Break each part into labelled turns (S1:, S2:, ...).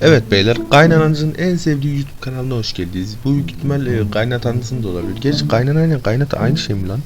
S1: Evet beyler, kaynananızın en sevdiği YouTube kanalına hoş geldiniz. Bu büyük ihtimal e, kaynatanızın da olabilir. Gerçi kaynanayla kaynata aynı şey mi lan?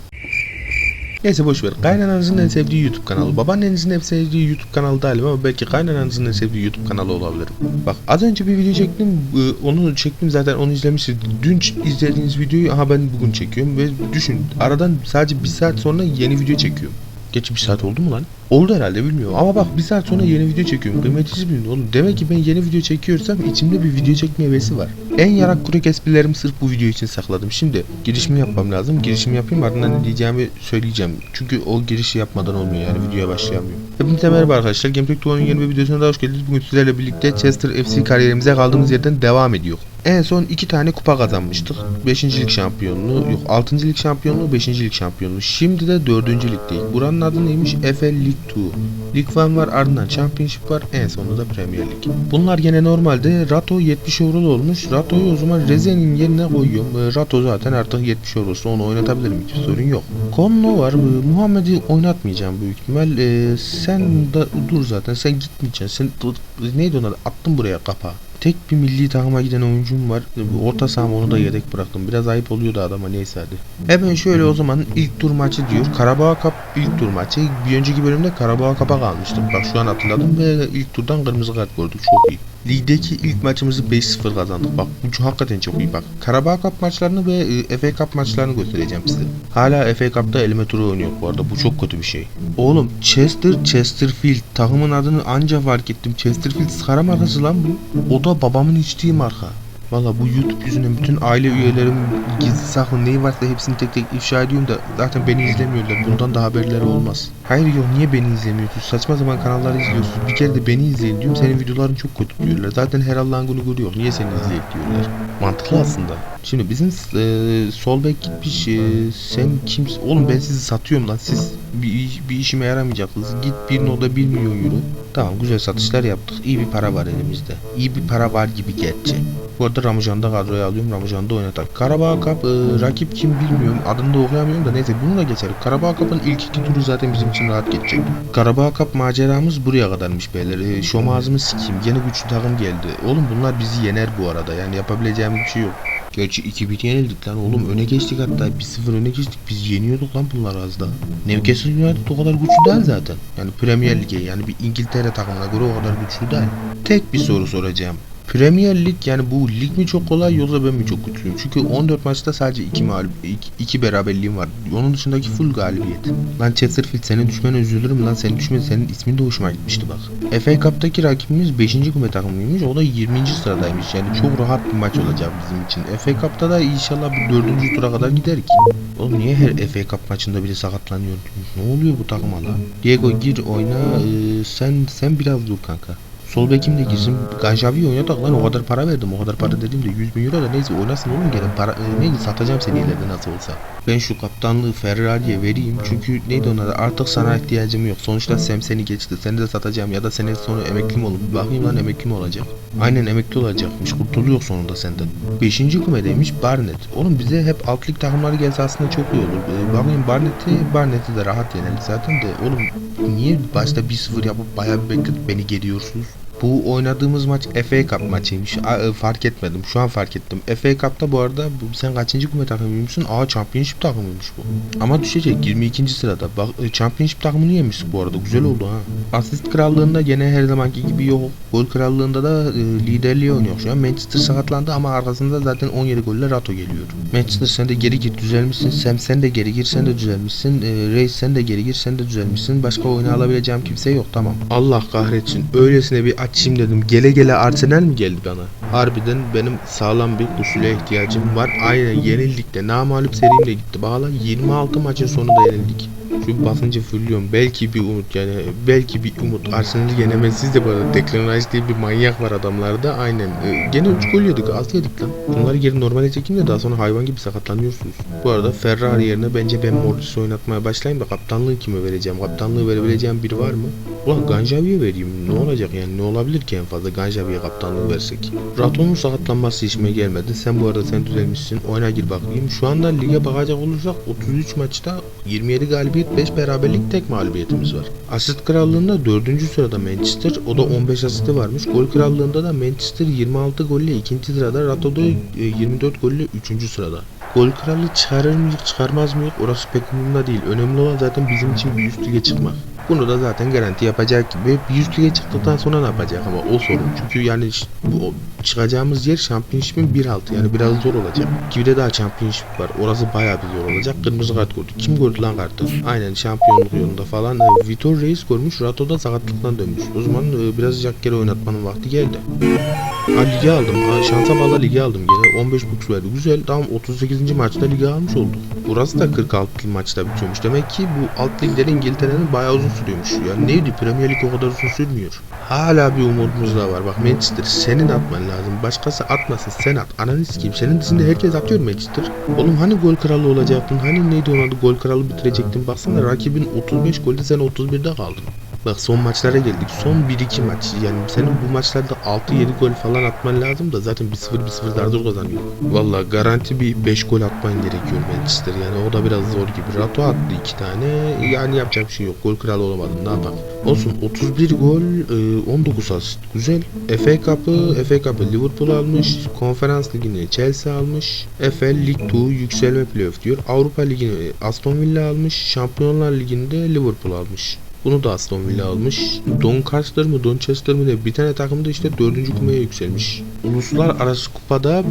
S1: Neyse boş ver. Kaynananızın en sevdiği YouTube kanalı. Babaannenizin en sevdiği YouTube kanalı değilim ama belki kaynananızın en sevdiği YouTube kanalı olabilir. Bak az önce bir video çektim. e, Onu çektim zaten onu izlemişsiniz. Dün izlediğiniz videoyu aha ben bugün çekiyorum ve düşün aradan sadece bir saat sonra yeni video çekiyorum. Geç bir saat oldu mu lan? Oldu herhalde bilmiyorum ama bak bir saat sonra yeni video çekiyorum. Kıymetsiz bilin oğlum. Demek ki ben yeni video çekiyorsam içimde bir video çekme hevesi var. En yarak kurek esprilerimi sırf bu video için sakladım. Şimdi girişimi yapmam lazım. Girişimi yapayım ardından ne diyeceğimi söyleyeceğim. Çünkü o girişi yapmadan olmuyor yani videoya başlayamıyorum. Hepinize merhaba arkadaşlar. Gameplay Tuğan'ın yeni bir videosuna da hoş geldiniz. Bugün sizlerle birlikte Chester FC kariyerimize kaldığımız yerden devam ediyor. En son iki tane kupa kazanmıştık. 5. lig şampiyonluğu, yok 6. lig şampiyonluğu, 5. lig şampiyonluğu. Şimdi de 4. ligdeyiz. Buranın adı neymiş? FL League 2. League 1 var ardından Championship var en sonunda da Premier Lig. Bunlar gene normalde Rato 70 euro olmuş. Rato'yu o zaman Reze'nin yerine koyuyorum. Ee, Rato zaten artık 70 eurosu onu oynatabilirim hiçbir sorun yok. Konno var. Ee, Muhammed'i oynatmayacağım büyük ihtimal. Ee, sen de dur zaten sen gitmeyeceksin. Sen neydi ona attım buraya kapağı. Tek bir milli takıma giden oyuncum var. Orta sahama onu da yedek bıraktım. Biraz ayıp oluyordu adama neyse hadi. Hemen şöyle o zaman ilk tur maçı diyor. Karabağ Cup ilk tur maçı. Bir önceki bölümde Karabağ Cup'a kalmıştık. Bak şu an hatırladım ve ilk turdan kırmızı kart gördük. Çok iyi. Ligdeki ilk maçımızı 5-0 kazandık. Bak bu hakikaten çok iyi bak. Karabağ Cup maçlarını ve e, FA Cup maçlarını göstereceğim size. Hala FA Cup'ta eleme turu oynuyor bu arada. Bu çok kötü bir şey. Oğlum Chester Chesterfield takımın adını anca fark ettim. Chesterfield Skara markası lan bu. O da babamın içtiği marka. Valla bu YouTube yüzünden bütün aile üyelerim gizli saklı neyi varsa hepsini tek tek ifşa ediyorum da zaten beni izlemiyorlar. Bundan da haberleri olmaz. Hayır yok niye beni izlemiyorsunuz? Saçma sapan kanalları izliyorsunuz. Bir kere de beni izleyin diyorum. Senin videoların çok kötü diyorlar. Zaten her Allah'ın günü görüyor. Niye seni izleyip diyorlar. Mantıklı aslında. Şimdi bizim e, sol bek gitmiş. E, sen kimsin? Oğlum ben sizi satıyorum lan. Siz bir, bir işime yaramayacaksınız. Git 1.1 milyon euro. Tamam güzel satışlar yaptık. İyi bir para var elimizde. İyi bir para var gibi gerçi. Bu arada Ramazan'ı da kadroya alıyorum. Ramazan'ı da oynatak. Karabağ Cup e, rakip kim bilmiyorum. Adını da okuyamıyorum da neyse bunu da geçelim. Karabağ Cup'ın ilk iki turu zaten bizim için rahat geçecek. Karabağ Cup maceramız buraya kadarmış beyler. E, şom ağzımı sikeyim. Yeni güçlü takım geldi. Oğlum bunlar bizi yener bu arada. Yani yapabileceğimiz bir şey yok. Gerçi 2-1 yenildik lan oğlum öne geçtik hatta 1-0 öne geçtik biz yeniyorduk lan bunlar az daha. Newcastle United o kadar güçlü değil zaten. Yani Premier Lig'e yani bir İngiltere takımına göre o kadar güçlü değil. Tek bir soru soracağım. Premier Lig yani bu lig mi çok kolay yoksa ben mi çok kötüyüm? Çünkü 14 maçta sadece 2 mağlup 2 beraberliğim var. Onun dışındaki full galibiyet. Lan Chesterfield senin düşmene üzülürüm lan senin düşmen senin ismin de hoşuma gitmişti bak. FA Cup'taki rakibimiz 5. kume takımıymış. O da 20. sıradaymış. Yani çok rahat bir maç olacak bizim için. FA Cup'ta da inşallah bir 4. tura kadar gider ki. Oğlum niye her FA Cup maçında biri sakatlanıyor? Ne oluyor bu takıma lan? Diego gir oyna. Ee, sen sen biraz dur kanka. Sol bekim de girsin. Ganjavi oynadık lan o kadar para verdim. O kadar para dediğimde 100 bin euro da neyse oynasın oğlum gene para e, neyse satacağım seni ileride nasıl olsa. Ben şu kaptanlığı Ferrari'ye vereyim çünkü neydi ona da artık sana ihtiyacım yok. Sonuçta Sem seni geçti. Seni de satacağım ya da sene sonu emekli mi olur? Bir Bakayım lan emekli mi olacak? Aynen emekli olacakmış. Kurtuluyor sonunda senden. Beşinci kumedeymiş Barnet. Oğlum bize hep alt lig takımları gelse aslında çok iyi olur. Ee, bakayım Barnet'i Barnet'i de rahat yenildi zaten de. Oğlum niye başta 1-0 yapıp bayağı bir bekletip beni geliyorsunuz? Bu oynadığımız maç FA Cup maçıymış. Aa, e, fark etmedim. Şu an fark ettim. FA Cup'ta bu arada bu, sen kaçıncı kume takımıymışsın? Aa Championship takımıymış bu. Ama düşecek 22. sırada. Bak e, Championship takımını yemiştik bu arada. Güzel oldu ha. Asist krallığında gene her zamanki gibi yok. Gol krallığında da e, liderliği oynuyor şu an. Manchester sakatlandı ama arkasında zaten 17 golle Rato geliyor. Manchester sen de geri gir düzelmişsin. Sam sen de geri gir sen de düzelmişsin. E, Reis sen de geri gir sen de düzelmişsin. Başka oyunu alabileceğim kimse yok tamam. Allah kahretsin. Öylesine bir açayım dedim. Gele gele Arsenal mi geldi bana? Harbiden benim sağlam bir kusule ihtiyacım var. Aynen yenildik de. Namalup serimle gitti. Bağla 26 maçın sonunda yenildik. Şu basıncı fırlıyorum. Belki bir umut yani belki bir umut. Arsenal'i yenemezsiz de bu arada. Declan Rice diye bir manyak var adamlarda. Aynen. Ee, gene 3 gol yedik. Az yedik lan. Bunları geri normale çekeyim de daha sonra hayvan gibi sakatlanıyorsunuz. Bu arada Ferrari yerine bence ben Morris'i oynatmaya başlayayım da kaptanlığı kime vereceğim? Kaptanlığı verebileceğim biri var mı? Ulan Ganjavi'ye vereyim. Ne olacak yani? Ne olabilir ki en fazla Ganjavi'ye kaptanlığı versek? Raton'un sakatlanması işime gelmedi. Sen bu arada sen düzelmişsin. Oyuna gir bakayım. Şu anda lige bakacak olursak 33 maçta 27 galibiyet galibiyet 5 beraberlik tek mağlubiyetimiz var. Asist krallığında 4. sırada Manchester o da 15 asisti varmış. Gol krallığında da Manchester 26 golle 2. sırada Rato'da e, 24 golle 3. sırada. Gol kralı çıkarır mıyız çıkarmaz mıyız orası pek umurumda değil. Önemli olan zaten bizim için bir üst lige çıkmak. Bunu da zaten garanti yapacak gibi bir üst lige çıktıktan sonra ne yapacak ama o sorun. Çünkü yani ş- bu çıkacağımız yer Championship'in 1.6 yani biraz zor olacak. Ki bir de daha Championship var. Orası bayağı bir zor olacak. Kırmızı kart gördü. Kim gördü lan kartı? Aynen şampiyonluk yolunda falan. E, Vitor Reis görmüş. Rato da sakatlıktan dönmüş. O zaman e, biraz Jackier'i oynatmanın vakti geldi. Ha ligi aldım. Ha, şansa bağlı ligi aldım gene. 15 bucks verdi. Güzel. Tamam 38. maçta ligi almış olduk. Burası da 46 maçta bitiyormuş. Demek ki bu alt ligler İngiltere'nin bayağı uzun sürüyormuş. Ya neydi Premier Lig o kadar uzun sürmüyor. Hala bir umudumuz da var. Bak Manchester senin atman lazım. Başkası atmasın sen at. Ananı sikeyim. Senin dışında herkes atıyor Manchester. Oğlum hani gol kralı olacaktın? Hani neydi adı? Gol kralı bitirecektin. Baksana rakibin 35 golde sen 31'de kaldın. Bak son maçlara geldik. Son 1-2 maç. Yani senin bu maçlarda 6-7 gol falan atman lazım da zaten 1-0 1-0 daha zor kazanıyor. Valla garanti bir 5 gol atman gerekiyor Manchester. Yani o da biraz zor gibi. Rato attı 2 tane. Yani yapacak bir şey yok. Gol kralı olamadın. Ne yapalım? Olsun 31 gol, e, 19 asist. Güzel. FA Cup'ı FA Cup'ı Liverpool almış. Konferans Ligi'ni Chelsea almış. FL Lig 2 yükselme playoff diyor. Avrupa Ligi'ni Aston Villa almış. Şampiyonlar Ligi'nde Liverpool almış. Bunu da Aston Villa almış. Doncaster mı Donchester mı ne bir tane takım da işte dördüncü kumaya yükselmiş. Uluslararası kupada e,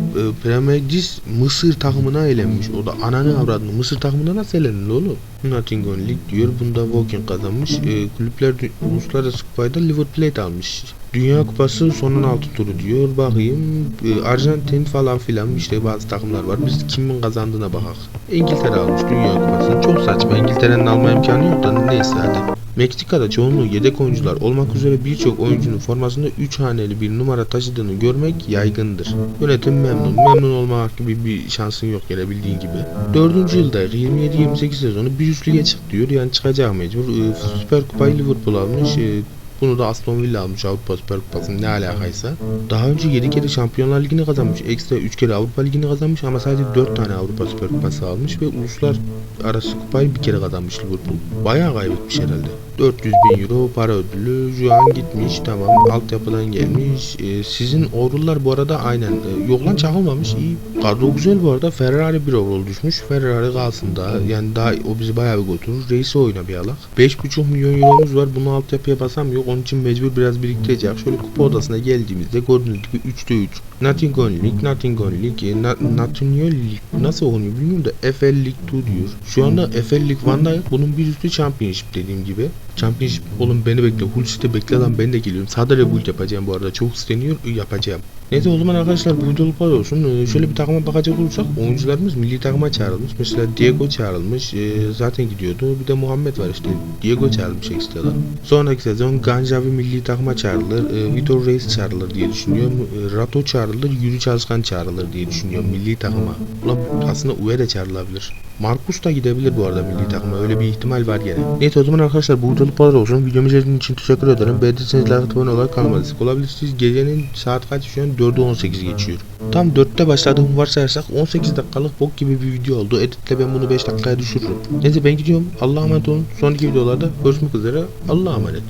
S1: Premier Lig Mısır takımına elenmiş. O da ananı avradını Mısır takımına nasıl elenir oğlum? Nottingham League diyor. Bunda Woking kazanmış. E, kulüpler uluslararası kupayda Liver Plate almış. Dünya Kupası sonun altı turu diyor. Bakayım. E, Arjantin falan filan işte bazı takımlar var. Biz kimin kazandığına bakak. İngiltere almış Dünya Kupası'nı. Çok saçma. İngiltere'nin alma imkanı yok da neyse hadi. Meksika'da çoğunluğu yedek oyuncular olmak üzere birçok oyuncunun formasında 3 haneli bir numara taşıdığını görmek yaygındır. Yönetim memnun. Memnun olmak gibi bir şansın yok gene bildiğin gibi. 4. yılda 27-28 sezonu bir üst lige çık diyor. Yani çıkacak mecbur. Ee, Süper Kupayı Liverpool almış. Ee, bunu da Aston Villa almış Avrupa Süper Kupası'nın ne alakaysa. Daha önce 7 kere Şampiyonlar Ligi'ni kazanmış. Ekstra 3 kere Avrupa Ligi'ni kazanmış ama sadece 4 tane Avrupa Süper Kupası almış ve uluslararası kupayı bir kere kazanmış Liverpool. Bayağı kaybetmiş herhalde. 400 bin euro para ödülü. Şu an gitmiş tamam altyapıdan gelmiş. Ee, sizin overall'lar bu arada aynen. Ee, yok lan çakılmamış iyi. Kadro güzel bu arada. Ferrari bir overall düşmüş. Ferrari kalsın daha. Yani daha o bizi bayağı bir götürür. Reisi oyna bir alak. 5,5 milyon euromuz var. Bunu altyapıya basamıyor. Onun için mecbur biraz biriktirecek. Şöyle kupa odasına geldiğimizde gördüğünüz gibi 3'te 3. Nottingham League, Nottingham League, e, Na- Nottingham League nasıl okunuyor bilmiyorum da FL League 2 diyor. Şu anda FL League 1'da bunun bir üstü Championship dediğim gibi. Championship oğlum beni bekle. Hull City bekle lan ben de geliyorum. Sağda rebuild yapacağım bu arada. Çok isteniyor yapacağım. Neyse o zaman arkadaşlar bu videoluk var olsun. Ee, şöyle bir takıma bakacak olursak oyuncularımız milli takıma çağrılmış. Mesela Diego çağrılmış. Ee, zaten gidiyordu. Bir de Muhammed var işte. Diego çağrılmış ekstradan. Sonraki sezon Ganjavi milli takıma çağrılır. Ee, Vitor Reis çağrılır diye düşünüyorum. Rato çağrılır. Yuri Çalışkan çağrılır diye düşünüyorum milli takıma. Ulan aslında Uwe de çağrılabilir. Marcus da gidebilir bu arada milli takıma. Öyle bir ihtimal var gene. Neyse o zaman arkadaşlar bu videoluk kadar olsun. Videomu izlediğiniz için teşekkür ederim. Beğendiyseniz like abone olarak destek olabilirsiniz. Gecenin saat kaç şu an? 4'e 18 geçiyor. Tam 4'te başladığımı varsayarsak 18 dakikalık bok gibi bir video oldu. Editle ben bunu 5 dakikaya düşürürüm. Neyse ben gidiyorum. Allah'a emanet olun. Sonraki videolarda görüşmek üzere. Allah'a emanet.